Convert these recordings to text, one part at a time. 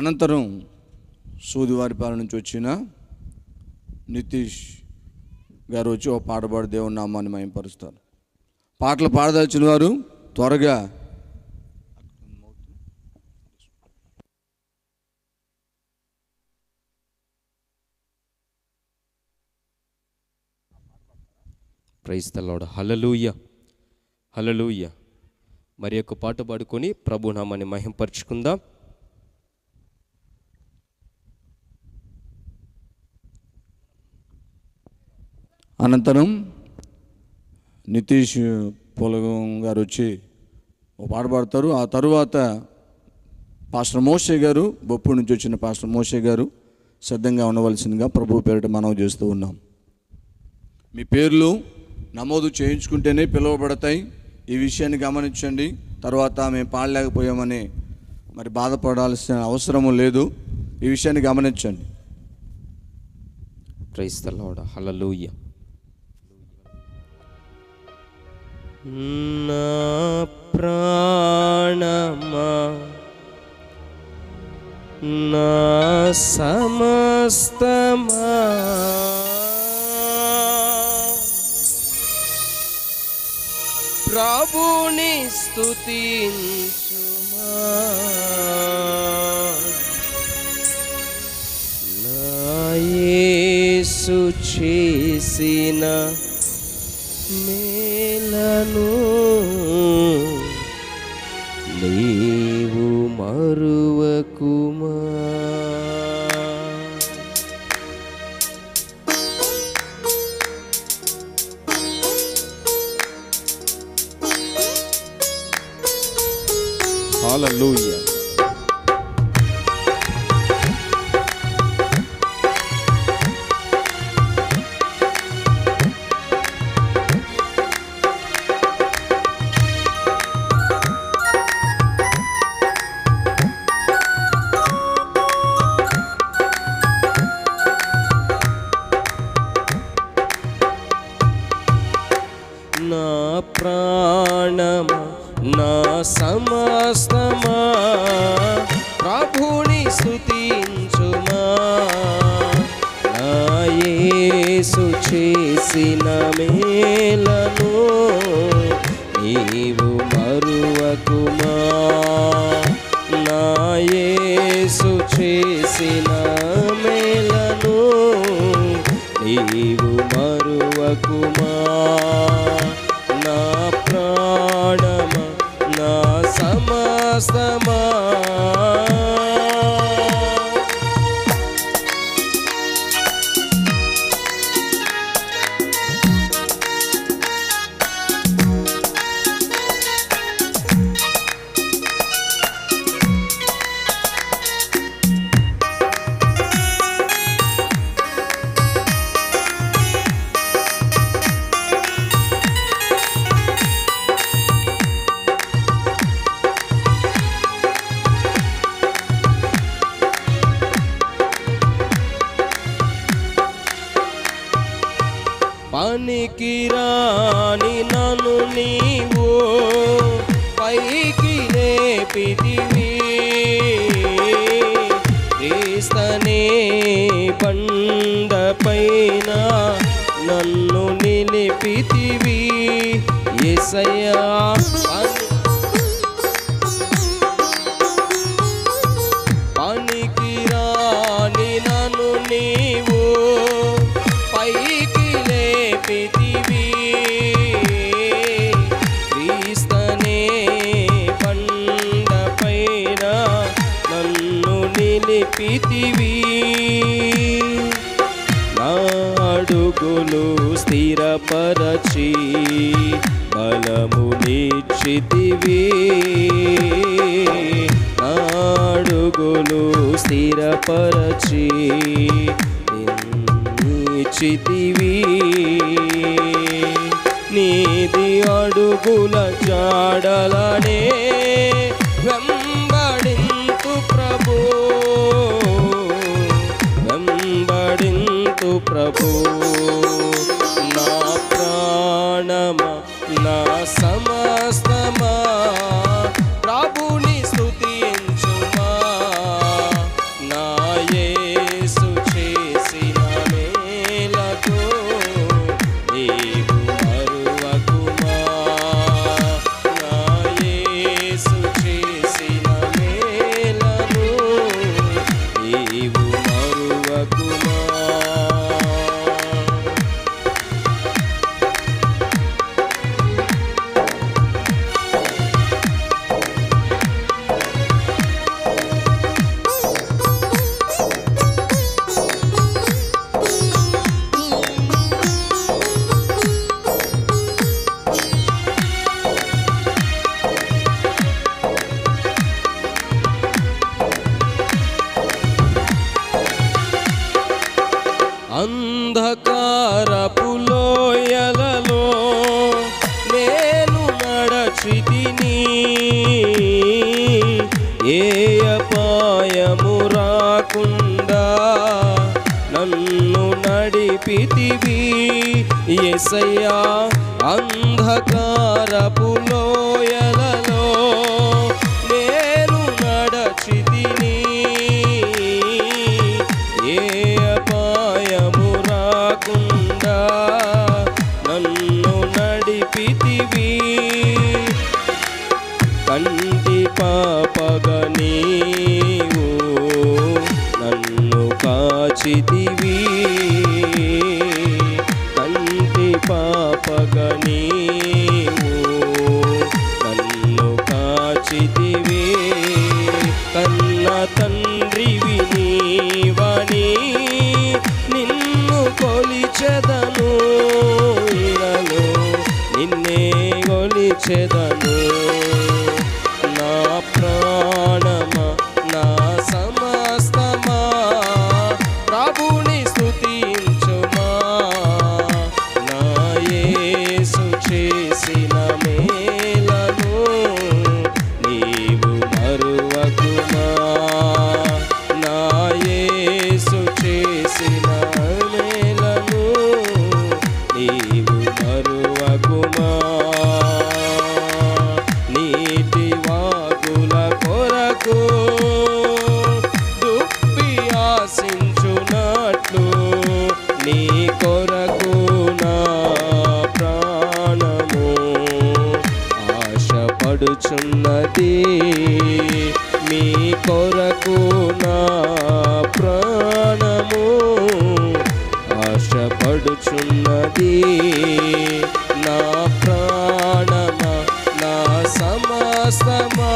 అనంతరం సూదివారిపాలెం నుంచి వచ్చిన నితీష్ గారు వచ్చి ఒక పాట పాడి దేవుని నామాన్ని మయంపరుస్తారు. పాటలు పాడదలిచిన వారు త్వరగా ప్రైజ్ తల్లాడు హలలూయ హలలుయ మరి యొక్క పాట పాడుకొని ప్రభునామాన్ని మహింపరుచుకుందాం. అనంతరం నితీష్ పొలగం గారు వచ్చి ఓ పాట పాడతారు. ఆ తరువాత పాస్టర్ మోషే గారు బొప్పు నుంచి వచ్చిన పాస్టర్ మోషే గారు సిద్ధంగా ఉండవలసిందిగా ప్రభు పేరిట మనవి చేస్తూ ఉన్నాం. మీ పేర్లు నమోదు చేయించుకుంటేనే పిలువబడతాయి. ఈ విషయాన్ని గమనించండి. తర్వాత మేము పాడలేకపోయామని మరి బాధపడాల్సిన అవసరము లేదు. ఈ విషయాన్ని గమనించండి. క్రైస్తలోడ హలలుయ్య నా ప్రాణమా? నా సమస్తమా? ప్రభుని స్తుతించుమా? నా యేసు చేసిన మేలను నీవు మరువకుమా హల్లెలూయా ప్రాణమా? నా సమస్తమా? ప్రభుని స్తుతించుమా? నా యేసు చేసిన మేలను నీవు మరువకుమా? నా యేసు చేసిన మేలను నీవు మరువకుమా? నా ప్రాణమ నా సమస్తమా? బండ నన్ను నిలిపితివి ఎసయ్యా పనికి రాని నన్ను నీవు పైకి లేపితివి. క్రీస్తనే బండ పైన నన్ను అడుగులు స్థిరపరచి బలము నిచ్చితివి నా అడుగులు స్థిరపరచి నిచ్చితివి నీది అడుగుల చాడలనే ప్రాణమా నా వారిని ఏ అపాయము రాకుండా నన్ను నడిపితివి. ఎసయ్యా నీవు. నన్ను కాచితివే. కన్న తండ్రివి నీవని నిన్ను కొలిచెదను. నిన్నే కొలిచెదను. ఉన్నది మీ కొరకు నా ప్రాణము ఆశపడుచున్నది. నా ప్రాణమా నా సమస్తమా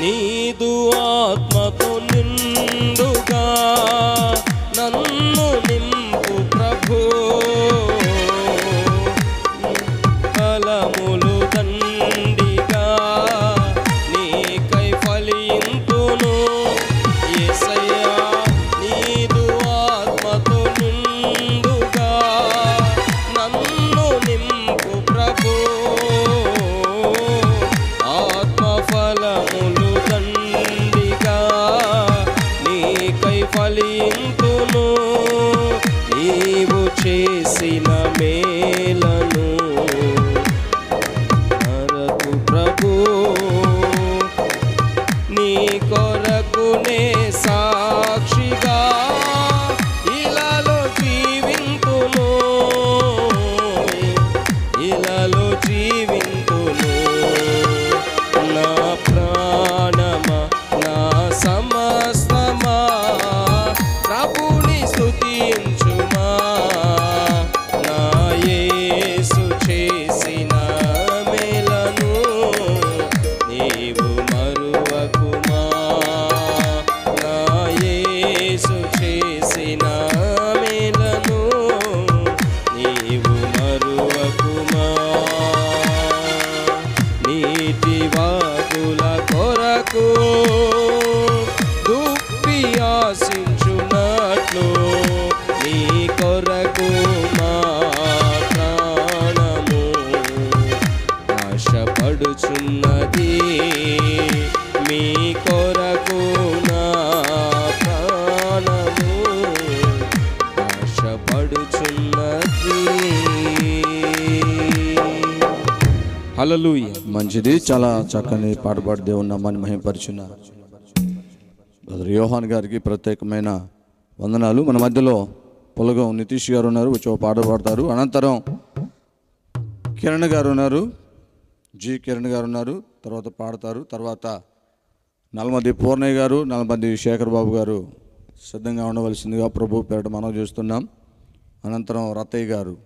నీదు ఆత్మతో నిండుగా. మంచిది. చాలా చక్కని పాట పాడి దేవుని నమ్మని మహిమపరిచిన బ్రదర్ యోహాన్ గారికి ప్రత్యేకమైన వందనాలు. మన మధ్యలో పొలగం నితీష్ గారు ఉన్నారు. వచ్చి ఒక పాట పాడతారు. అనంతరం కిరణ్ గారు ఉన్నారు. జి కిరణ్ గారు ఉన్నారు. తర్వాత పాడతారు. తర్వాత నలమంది పూర్ణయ్య గారు నలమంది శేఖర్ బాబు గారు సిద్ధంగా ఉండవలసిందిగా ప్రభు పేరట మనం చూస్తున్నాం. అనంతరం రత్తయ్య గారు